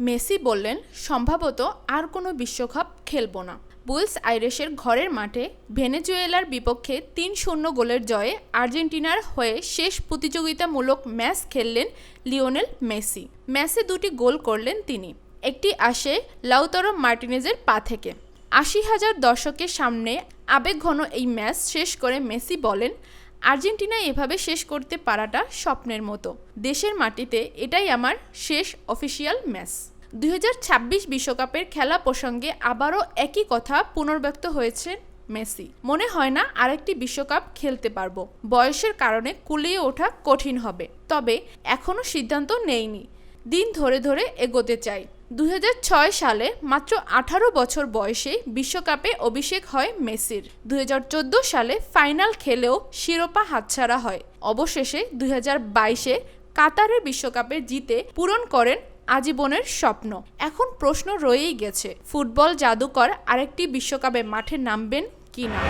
Messi বললেন, সম্ভবত আর কোনো বিশ্বকাপ খেলব না। বুলস আইরেসের ঘরের মাঠে ভেনেজুয়েলার বিপক্ষে তিন শূন্য গোলের জয়ে আর্জেন্টিনার হয়ে শেষ প্রতিযোগিতামূলক ম্যাচ খেললেন লিওনেল মেসি। ম্যাচে দুটি গোল করলেন তিনি। একটি আসে লাউতরো মার্টিনেজের পা থেকে। আশি হাজার দর্শকের সামনে আবেগঘন এই ম্যাচ শেষ করে মেসি বলেন আর্জেন্টিনা এভাবে শেষ করতে পারাটা স্বপ্নের মতো। দেশের মাটিতে এটাই আমার শেষ অফিসিয়াল ম্যাচ। দুই বিশ্বকাপের খেলা প্রসঙ্গে আবারও একই কথা পুনর্ব্যক্ত হয়েছে মেসি। মনে হয় না আরেকটি বিশ্বকাপ খেলতে পারব। বয়সের কারণে কুলিয়ে ওঠা কঠিন হবে। তবে এখনও সিদ্ধান্ত নেইনি। দিন ধরে ধরে এগোতে চাই। দু হাজার ছয় সালে মাত্র আঠারো বছর বয়সে বিশ্বকাপে অভিষেক হয় মেসির। দুই হাজার চোদ্দ সালে ফাইনাল খেলেও শিরোপা হাতছাড়া হয়। অবশেষে দুই বাইশে কাতারের বিশ্বকাপে জিতে পূরণ করেন আজীবনের স্বপ্ন। এখন প্রশ্ন রয়েই গেছে, ফুটবল জাদুকর আরেকটি বিশ্বকাপে মাঠে নামবেন কিনা?